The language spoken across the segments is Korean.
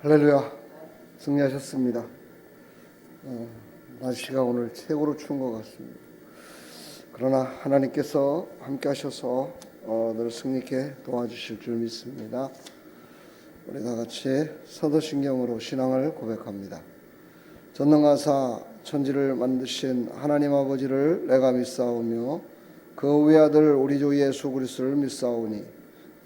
할렐루야 승리하셨습니다. 어, 날씨가 오늘 최고로 추운 것 같습니다. 그러나 하나님께서 함께 하셔서 어, 늘 승리케 도와주실 줄 믿습니다. 우리 다 같이 사도신경으로 신앙을 고백합니다. 전능하사 천지를 만드신 하나님 아버지를 내가 믿사오며 그 외아들 우리 주 예수 그리스도를 믿사오니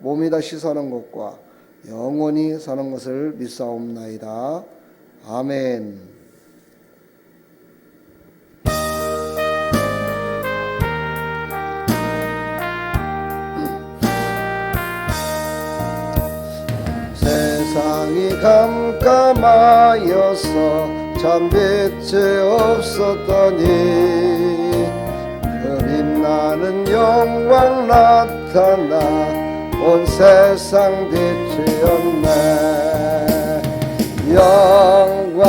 몸이 다시 사는 것과 영원히 사는 것을 믿사옵나이다. 아멘. 세상이 깜깜하여서 참 빛이 없었더니 그 빛나는 영광 나타나 온 세상 빛이었네. 영광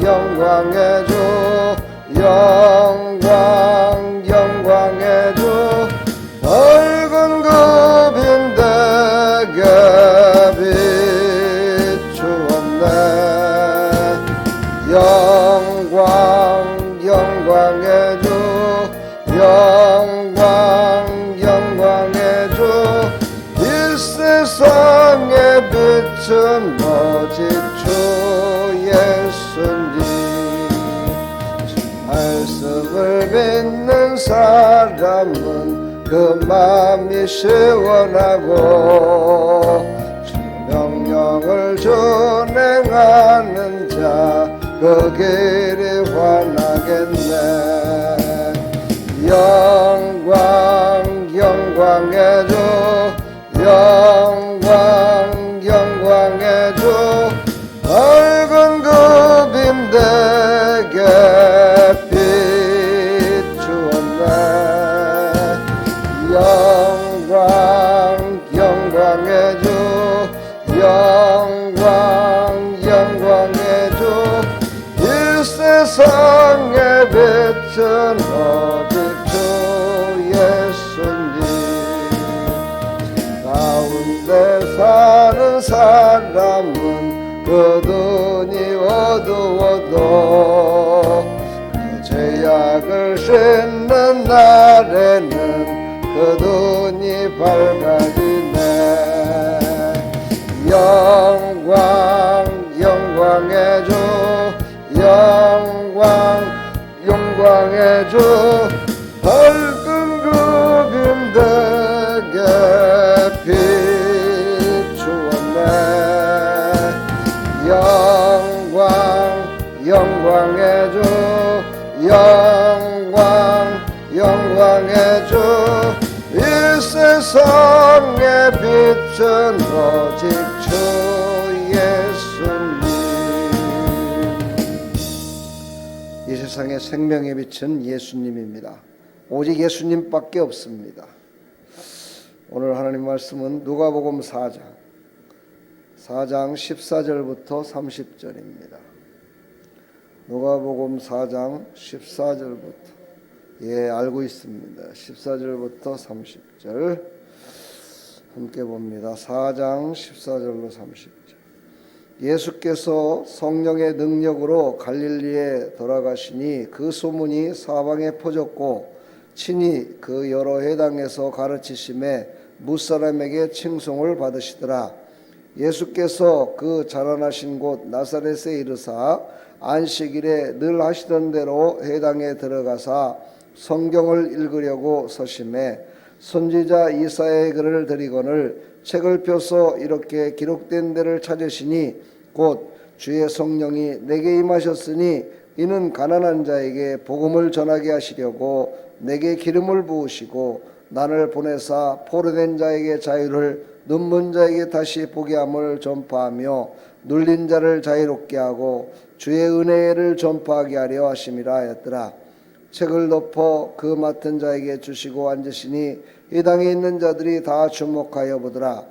영광의 그 마음이 시원하고 주 명령을 준행하는 자 그 길이 환하겠네. 영광 영광의 주 영광 씻는 날에는 그 눈이 밝아지네. 영광 영광의 주 영광 영광의 주 주이 세상의 빛은 오직 주 예수님 이 세상의 생명의 빛은 예수님입니다. 오직 예수님밖에 없습니다. 오늘 하나님 말씀은 누가복음 4장 4장 14절부터 30절입니다. 누가복음 4장 14절부터 예 알고 있습니다. 14절부터 30절 함께 봅니다. 4장 14절로 30절 예수께서 성령의 능력으로 갈릴리에 돌아가시니 그 소문이 사방에 퍼졌고 친히 그 여러 해당에서 가르치심에 무사람에게 칭송을 받으시더라. 예수께서 그 자라나신 곳 나사렛에 이르사 안식일에 늘 하시던 대로 해당에 들어가사 성경을 읽으려고 서심해 선지자 이사의 글을 드리거늘 책을 펴서 이렇게 기록된 데를 찾으시니 곧 주의 성령이 내게 임하셨으니 이는 가난한 자에게 복음을 전하게 하시려고 내게 기름을 부으시고 나를 보내사 포로된 자에게 자유를 눈먼 자에게 다시 보게 함을 전파하며 눌린 자를 자유롭게 하고 주의 은혜를 전파하게 하려 하심이라 하였더라. 책을 덮어 그 맡은 자에게 주시고 앉으시니 이 당에 있는 자들이 다 주목하여 보더라.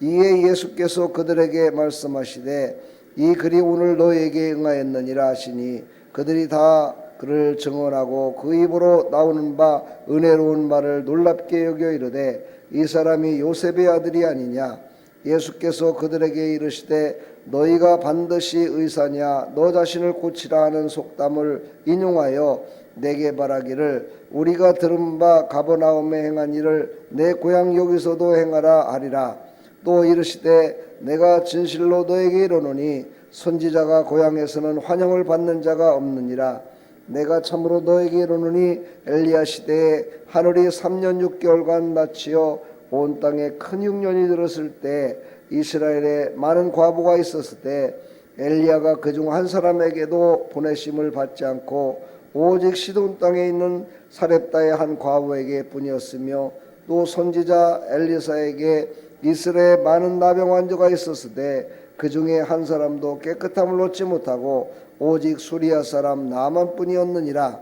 이에 예수께서 그들에게 말씀하시되 이 글이 오늘 너에게 응하였느니라 하시니 그들이 다 그를 증언하고 그 입으로 나오는 바 은혜로운 말을 놀랍게 여겨 이르되 이 사람이 요셉의 아들이 아니냐 예수께서 그들에게 이르시되 너희가 반드시 의사냐 너 자신을 고치라 하는 속담을 인용하여 내게 말하기를 우리가 들은 바 가버나움에 행한 일을 내 고향 여기서도 행하라 하리라. 또 이르시되 내가 진실로 너에게 이르노니 선지자가 고향에서는 환영을 받는 자가 없느니라. 내가 참으로 너에게 이르노니 엘리야 시대에 하늘이 3년 6개월간 닫히어 온 땅에 큰 흉년이 들었을 때 이스라엘에 많은 과부가 있었을 때 엘리야가 그 중 한 사람에게도 보내심을 받지 않고 오직 시돈 땅에 있는 사렙다의 한 과부에게 뿐이었으며 또 선지자 엘리사에게 이스라엘에 많은 나병 환자가 있었을 때그 중에 한 사람도 깨끗함을 얻지 못하고 오직 수리아 사람 나만뿐이었느니라.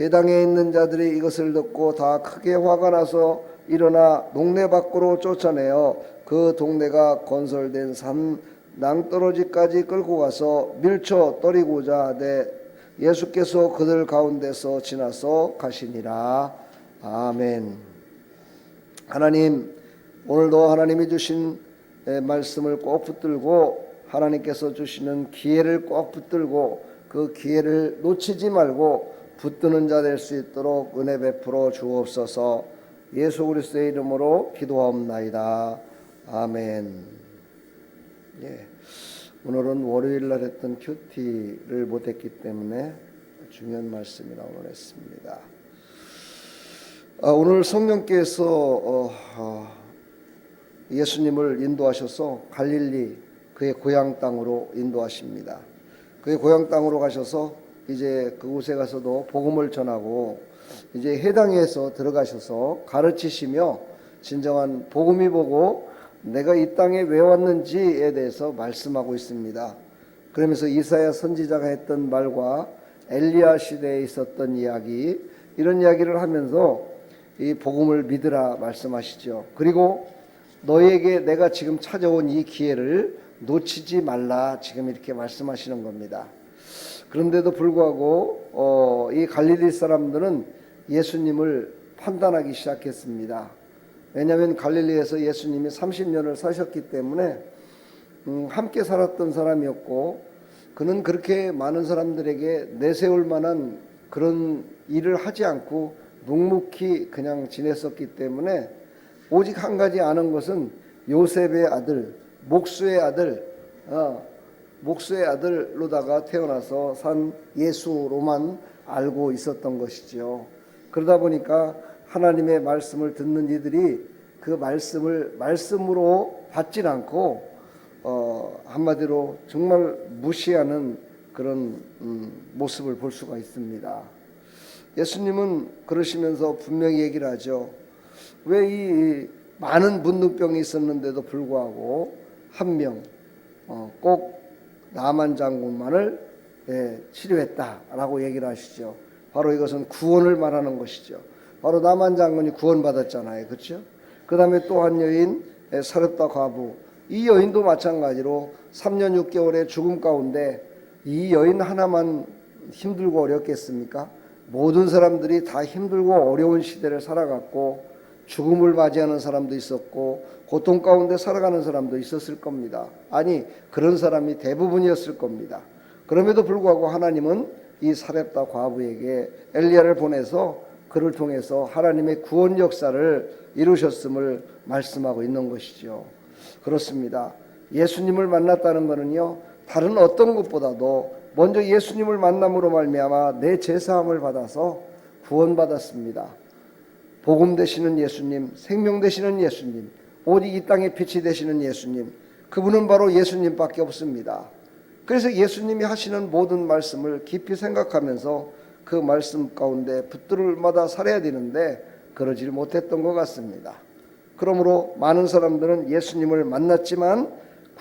해당에 있는 자들이 이것을 듣고 다 크게 화가 나서 일어나 동네 밖으로 쫓아내어 그 동네가 건설된 산 낭떠러지까지 끌고 가서 밀쳐 떨이고자 하되 예수께서 그들 가운데서 지나서 가시니라 아멘. 하나님 오늘도 하나님이 주신 에, 말씀을 꼭 붙들고 하나님께서 주시는 기회를 꼭 붙들고 그 기회를 놓치지 말고 붙드는 자 될 수 있도록 은혜 베풀어 주옵소서. 예수 그리스도의 이름으로 기도하옵나이다. 아멘. 예. 오늘은 월요일 날 했던 큐티를 못했기 때문에 중요한 말씀이 나오려 했습니다. 아, 오늘 성령께서 어, 어, 예수님을 인도하셔서 갈릴리 그의 고향 땅으로 인도하십니다. 그의 고향 땅으로 가셔서 이제 그곳에 가서도 복음을 전하고 이제 해당에서 들어가셔서 가르치시며 진정한 복음이 보고 내가 이 땅에 왜 왔는지에 대해서 말씀하고 있습니다. 그러면서 이사야 선지자가 했던 말과 엘리야 시대에 있었던 이야기 이런 이야기를 하면서 이 복음을 믿으라 말씀하시죠. 그리고 너에게 내가 지금 찾아온 이 기회를 놓치지 말라 지금 이렇게 말씀하시는 겁니다. 그런데도 불구하고 어, 이 갈릴리 사람들은 예수님을 판단하기 시작했습니다. 왜냐하면 갈릴리에서 예수님이 30년을 사셨기 때문에 음, 함께 살았던 사람이었고 그는 그렇게 많은 사람들에게 내세울 만한 그런 일을 하지 않고 묵묵히 그냥 지냈었기 때문에 오직 한 가지 아는 것은 요셉의 아들, 목수의 아들, 어, 목수의 아들로다가 태어나서 산 예수로만 알고 있었던 것이죠. 그러다 보니까 하나님의 말씀을 듣는 이들이 그 말씀을 말씀으로 받질 않고 어, 한마디로 정말 무시하는 그런 음, 모습을 볼 수가 있습니다. 예수님은 그러시면서 분명히 얘기를 하죠. 왜 이 많은 문둥병이 있었는데도 불구하고 한 명, 어, 꼭 나만 장군만을 예, 치료했다라고 얘기를 하시죠. 바로 이것은 구원을 말하는 것이죠. 바로 나만 장군이 구원받았잖아요. 그렇죠? 그 다음에 또 한 여인 예, 사렙다 과부 이 여인도 마찬가지로 3년 6개월의 죽음 가운데 이 여인 하나만 힘들고 어렵겠습니까? 모든 사람들이 다 힘들고 어려운 시대를 살아갔고 죽음을 맞이하는 사람도 있었고 고통 가운데 살아가는 사람도 있었을 겁니다. 아니 그런 사람이 대부분이었을 겁니다. 그럼에도 불구하고 하나님은 이 사렙다 과부에게 엘리야를 보내서 그를 통해서 하나님의 구원 역사를 이루셨음을 말씀하고 있는 것이죠. 그렇습니다. 예수님을 만났다는 것은요 다른 어떤 것보다도 먼저 예수님을 만남으로 말미암아 내 제사함을 받아서 구원받았습니다. 복음 되시는 예수님, 생명 되시는 예수님, 오직 이 땅에 빛이 되시는 예수님, 그분은 바로 예수님밖에 없습니다. 그래서 예수님이 하시는 모든 말씀을 깊이 생각하면서 그 말씀 가운데 붙들마다 살아야 되는데 그러질 못했던 것 같습니다. 그러므로 많은 사람들은 예수님을 만났지만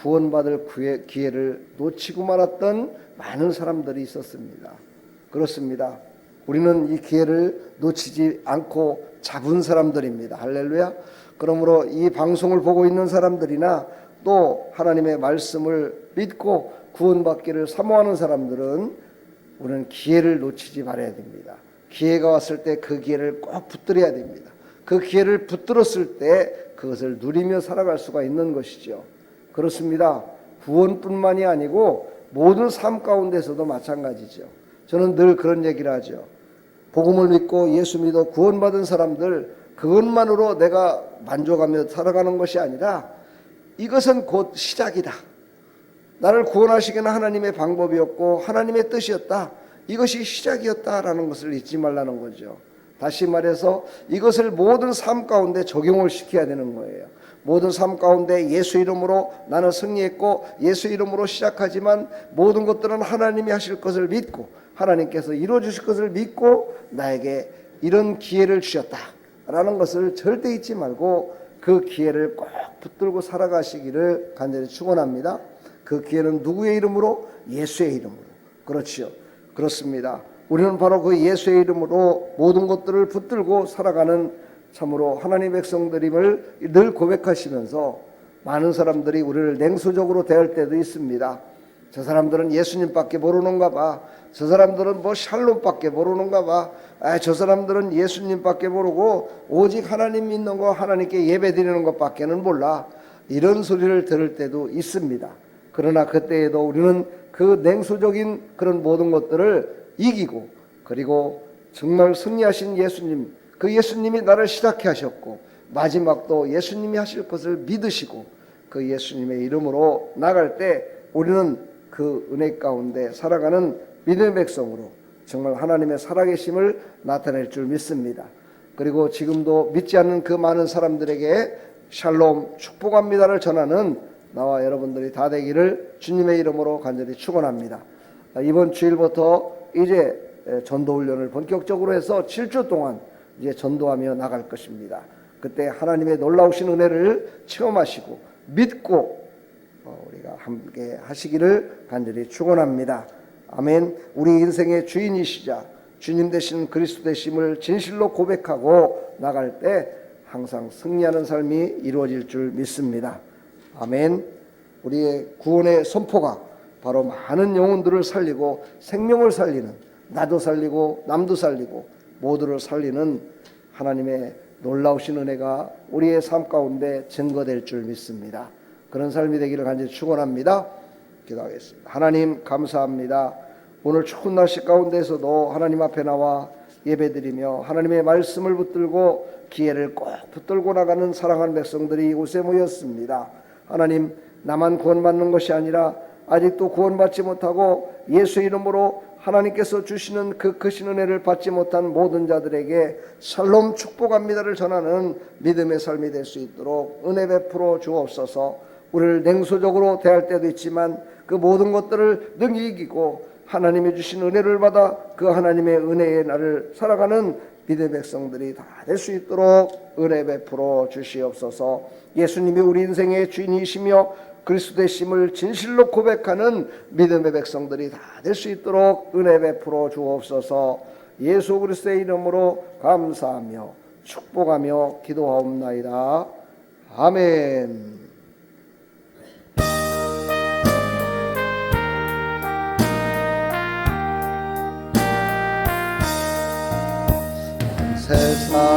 구원받을 기회를 놓치고 말았던 많은 사람들이 있었습니다. 그렇습니다. 우리는 이 기회를 놓치지 않고 잡은 사람들입니다. 할렐루야. 그러므로 이 방송을 보고 있는 사람들이나 또 하나님의 말씀을 믿고 구원받기를 사모하는 사람들은 우리는 기회를 놓치지 말아야 됩니다. 기회가 왔을 때 그 기회를 꼭 붙들어야 됩니다. 그 기회를 붙들었을 때 그것을 누리며 살아갈 수가 있는 것이죠. 그렇습니다. 구원뿐만이 아니고 모든 삶 가운데서도 마찬가지죠. 저는 늘 그런 얘기를 하죠. 복음을 믿고 예수 믿어 구원받은 사람들 그것만으로 내가 만족하며 살아가는 것이 아니라 이것은 곧 시작이다. 나를 구원하시기는 하나님의 방법이었고 하나님의 뜻이었다. 이것이 시작이었다라는 것을 잊지 말라는 거죠. 다시 말해서 이것을 모든 삶 가운데 적용을 시켜야 되는 거예요. 모든 삶 가운데 예수 이름으로 나는 승리했고 예수 이름으로 시작하지만 모든 것들은 하나님이 하실 것을 믿고 하나님께서 이루어 주실 것을 믿고 나에게 이런 기회를 주셨다라는 것을 절대 잊지 말고 그 기회를 꼭 붙들고 살아가시기를 간절히 축원합니다. 그 기회는 누구의 이름으로? 예수의 이름으로. 그렇지요. 그렇습니다. 우리는 바로 그 예수의 이름으로 모든 것들을 붙들고 살아가는 참으로 하나님 백성들임을 늘 고백하시면서 많은 사람들이 우리를 냉소적으로 대할 때도 있습니다. 저 사람들은 예수님밖에 모르는가 봐. 저 사람들은 뭐 샬롬밖에 모르는가 봐. 아, 저 사람들은 예수님밖에 모르고 오직 하나님 믿는 거 하나님께 예배 드리는 것밖에는 몰라. 이런 소리를 들을 때도 있습니다. 그러나 그때에도 우리는 그 냉소적인 그런 모든 것들을 이기고 그리고 정말 승리하신 예수님 그 예수님이 나를 시작해 하셨고 마지막도 예수님이 하실 것을 믿으시고 그 예수님의 이름으로 나갈 때 우리는 그 은혜 가운데 살아가는 믿음의 백성으로 정말 하나님의 살아계심을 나타낼 줄 믿습니다. 그리고 지금도 믿지 않는 그 많은 사람들에게 샬롬 축복합니다를 전하는 나와 여러분들이 다 되기를 주님의 이름으로 간절히 축원합니다. 이번 주일부터 이제 전도 훈련을 본격적으로 해서 7주 동안 이제 전도하며 나갈 것입니다. 그때 하나님의 놀라우신 은혜를 체험하시고 믿고 어, 우리가 함께 하시기를 간절히 축원합니다. 아멘. 우리 인생의 주인이시자 주님 되신 그리스도 되심을 진실로 고백하고 나갈 때 항상 승리하는 삶이 이루어질 줄 믿습니다. 아멘. 우리의 구원의 선포가 바로 많은 영혼들을 살리고 생명을 살리는 나도 살리고 남도 살리고 모두를 살리는 하나님의 놀라우신 은혜가 우리의 삶 가운데 증거될 줄 믿습니다. 그런 삶이 되기를 간절히 축원합니다. 기도하겠습니다. 하나님 감사합니다. 오늘 추운 날씨 가운데서도 하나님 앞에 나와 예배드리며 하나님의 말씀을 붙들고 기회를 꼭 붙들고 나가는 사랑하는 백성들이 이곳에 모였습니다. 하나님 나만 구원받는 것이 아니라 아직도 구원받지 못하고 예수 이름으로 하나님께서 주시는 그 크신 은혜를 받지 못한 모든 자들에게 샬롬 축복합니다를 전하는 믿음의 삶이 될 수 있도록 은혜 베풀어 주옵소서. 우리를 냉소적으로 대할 때도 있지만 그 모든 것들을 능히 이기고 하나님이 주신 은혜를 받아 그 하나님의 은혜의 날을 살아가는 믿음의 백성들이 다 될 수 있도록 은혜 베풀어 주시옵소서. 예수님이 우리 인생의 주인이시며 그리스도 되심을 진실로 고백하는 믿음의 백성들이 다 될 수 있도록 은혜 베풀어 주옵소서. 예수 그리스도의 이름으로 감사하며 축복하며 기도하옵나이다. 아멘.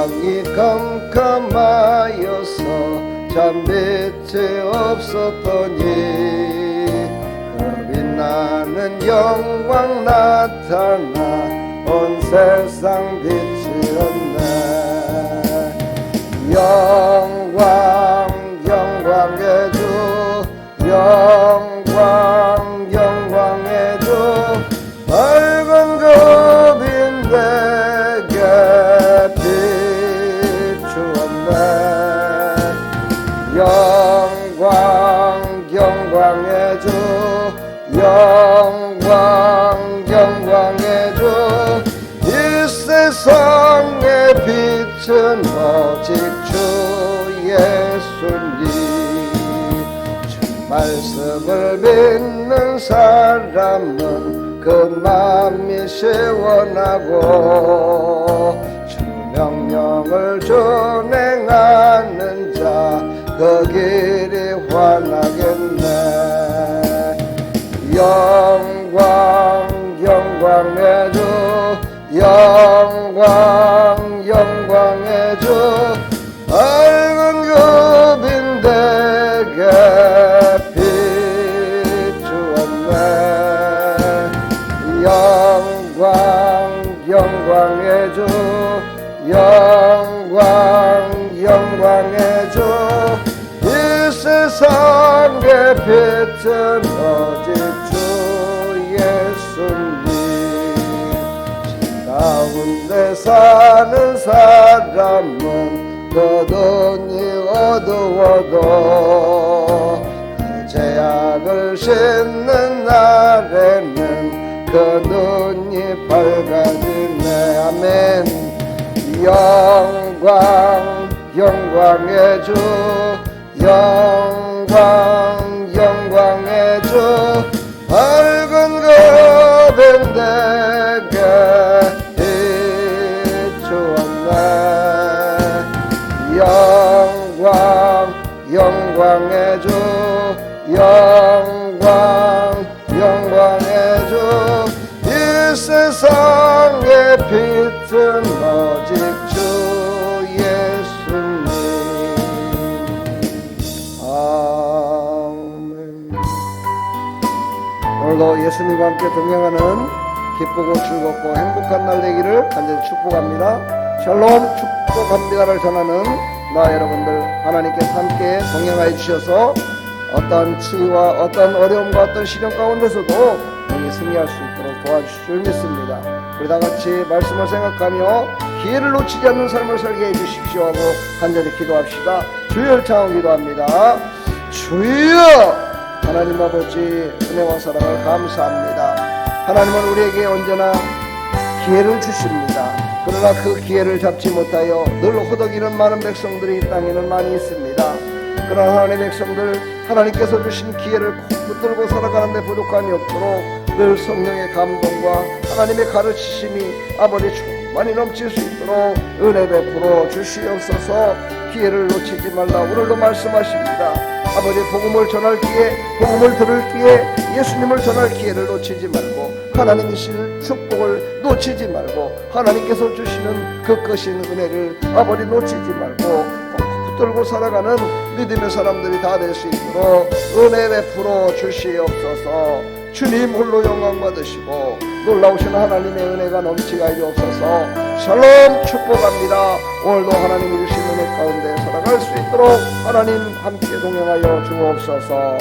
세상이 깜깜하여서 참 빛이 없었더니 그 빛나는 영광 나타나 온 세상 비치었네. 영광 영광의 주 영광 사람은 그 마음이 시원하고 주 명령을 준행하는 자 그 길이 환하겠 빛은 오직 주 예수님. 가운데 사는 사람은 그 눈이 어두워도 그 재앙을 씻는 날에는 그 눈이 밝아지네. 아멘. 영광 영광의 주 영광 주 밝은 그밴드게 비추었네 영광 영광의 주 예수님과 함께 동행하는 기쁘고 즐겁고 행복한 날 되기를 간절히 축복합니다 샬롬 축복합니다를 전하는 나 여러분들 하나님께서 함께 동행하여 주셔서 어떤 치유와 어떤 어려움과 어떤 시련 가운데서도 우리 승리할 수 있도록 도와주실 줄 믿습니다. 우리 다 같이 말씀을 생각하며 기회를 놓치지 않는 삶을 살게 해주십시오 하고 간절히 기도합시다. 주여 창원 기도합니다. 주여 하나님 아버지 은혜와 사랑을 감사합니다. 하나님은 우리에게 언제나 기회를 주십니다. 그러나 그 기회를 잡지 못하여 늘 허덕이는 많은 백성들이 이 땅에는 많이 있습니다. 그러나 하나님의 백성들 하나님께서 주신 기회를 꼭 붙들고 살아가는데 부족함이 없도록 늘 성령의 감동과 하나님의 가르치심이 아버지 충만히 넘칠 수 있도록 은혜 베풀어 주시옵소서 기회를 놓치지 말라 오늘도 말씀하십니다 아버지 복음을 전할 기회 복음을 들을 기회 예수님을 전할 기회를 놓치지 말고 하나님이 주실 축복을 놓치지 말고 하나님께서 주시는 그 크신 은혜를 아버지 놓치지 말고 붙들고 살아가는 믿음의 사람들이 다 될 수 있도록 은혜 베풀어 주시옵소서. 주님 홀로 영광 받으시고 놀라우신 하나님의 은혜가 넘치게 하여 주옵소서. 샬롬 축복합니다 오늘도 하나님이 주신 은혜 가운데 살아갈 수 있도록 하나님 함께 동행하여 주옵소서